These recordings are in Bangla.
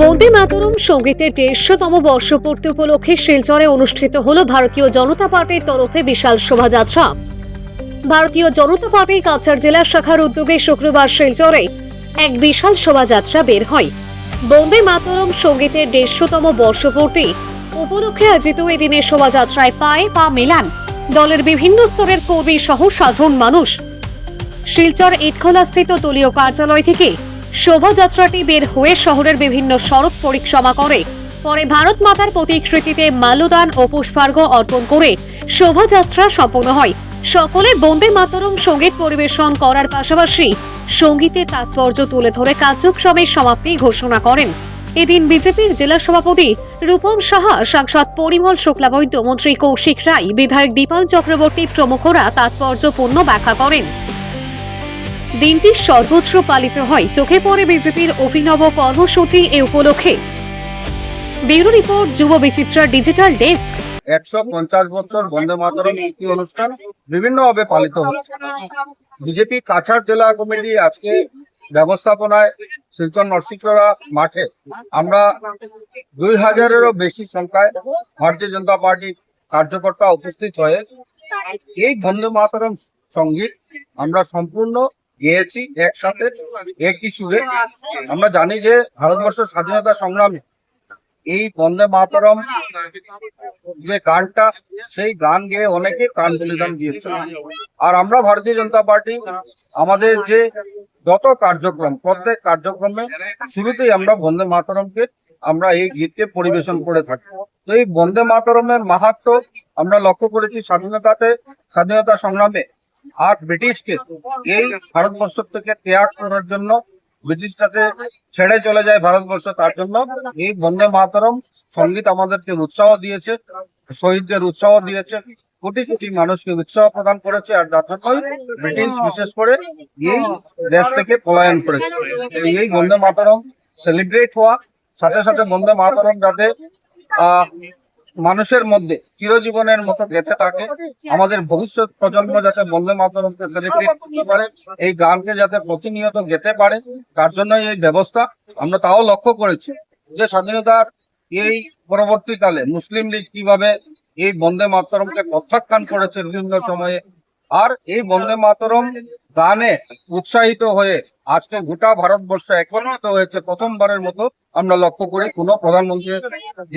বন্দে মাতরম সঙ্গীতের দেড়শোতম বর্ষপূর্তি উপলক্ষে শিলচরে অনুষ্ঠিত হল ভারতীয় জনতা পার্টির তরফে বিশাল শোভাযাত্রা। ভারতীয় জনতা পার্টি কাছাড় জেলা শাখার উদ্যোগে শুক্রবার শিলচরে এক বিশাল শোভাযাত্রা বের হয়। বন্দে মাতরম সঙ্গীতের দেড়শোতম বর্ষপূর্তি উপলক্ষে আয়োজিত এই দিনের শোভাযাত্রায় পায়ে পা মেলান দলের বিভিন্ন স্তরের কর্মী সহ সাধারণ মানুষ। শিলচর ইটখোলাস্থিত দলীয় কার্যালয় থেকে শোভাযাত্রাটি বের হয়ে শহরের বিভিন্ন সড়ক পরিক্রমা করে। পরে ভারত মাতার প্রতিকৃতিতে মাল্যদান ও পুষ্পার্ঘ্য অর্পণ করে শোভাযাত্রা সম্পন্ন হয়। সকলে বন্দে মাতরম সংগীত পরিবেশন করার পাশাপাশি সঙ্গীতের তাৎপর্য তুলে ধরে কার্যক্রমের সমাপ্তি ঘোষণা করেন। এদিন বিজেপির জেলা সভাপতি রূপম সাহা, সাংসদ পরিমল শুক্লাবৈদ্য মন্ত্রী কৌশিক রায়, বিধায়ক দীপাল চক্রবর্তী প্রমুখরা তাৎপর্যপূর্ণ ব্যাখ্যা করেন। দিনটি সর্বোচ্চ পালিত হয়। চোখে পড়ে বিজেপির অভিনব কর্মসূচি এ উপলক্ষে। ব্যুরো রিপোর্ট, যুব বিচিত্রা ডিজিটাল ডেস্ক। একশো পঞ্চাশ বছর বন্দে মাতরম একটি অনুষ্ঠান বিভিন্নভাবে পালিত হচ্ছে। বিজেপি কাছাড় জেলা কমিটি আজকে ব্যবস্থাপনায় শিলচর নরসিংহরা মাঠে আমরা দুই হাজারেরও বেশি সংখ্যায় ভারতীয় জনতা পার্টি কার্যকর্তা উপস্থিত হয়ে এই বন্দে মাতরম সংগীত আমরা সম্পূর্ণ গেয়েছি একসাথে একই সুরে? আমরা জানি যে ভারতবর্ষের স্বাধীনতা সংগ্রামে এই বন্দে মাতরম যে গানটা, সেই গান গেয়ে অনেকে প্রাণ বলিদান দিয়েছে। আর আমরা ভারতীয় জনতা পার্টি, আমাদের যে যত কার্যক্রম, প্রত্যেক কার্যক্রমে শুরুতেই আমরা বন্দে মাতরমকে, আমরা এই গীতকে পরিবেশন করে থাকি। তো এই বন্দে মাতরমের মাহাত্ম আমরা লক্ষ্য করেছি স্বাধীনতাতে, স্বাধীনতা সংগ্রামে। আর ব্রিটিশকে এই ভারতবর্ষ থেকে ত্যাগ করার জন্য ব্রিটিশটাকে ছেড়ে চলে যায় ভারতবর্ষ, তার জন্য এই বন্দে মাতরম সংগীত আমাদেরকে উৎসাহ দিয়েছে, শহীদদের উৎসাহ দিয়েছে, কোটি কোটি মানুষকে উৎসাহ প্রদান করেছে আর যার জন্যই ব্রিটিশ বিশেষ করে এই দেশ থেকে পলায়ন করেছে। এই বন্দে মাতরম সেলিব্রেট হওয়া, সাথে সাথে বন্দে মাতরম যাতে, আহ মানুষের মধ্যে চিরজীবনের মতো গেঁথে থাকে। আমাদের ভবিষ্যৎ প্রজন্ম যাতে বন্দে মাতরমকে সেলিব্রেট করতে পারে, এই গানকে যাতে প্রতিনিয়ত গেতে পারে, তার জন্য এই ব্যবস্থা। আমরা তাও লক্ষ্য করেছি যে স্বাধীনতার এই পরবর্তীকালে মুসলিম লীগ কীভাবে এই বন্দে মাতরমকে প্রত্যাখ্যান করেছে বিভিন্ন সময়ে আর এই বন্দে মাতরম গানে উৎসাহিত হয়ে আজকে গোটা ভারতবর্ষ একত্রিত হয়েছে প্রথমবারের মতো আমরা লক্ষ্য করি কোন প্রধানমন্ত্রী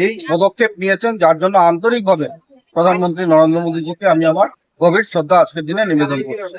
এই পদক্ষেপ নিয়েছেন, যার জন্য আন্তরিকভাবে প্রধানমন্ত্রী নরেন্দ্র মোদীজিকে আমি আমার গভীর শ্রদ্ধা আজকের দিনে নিবেদন করছি।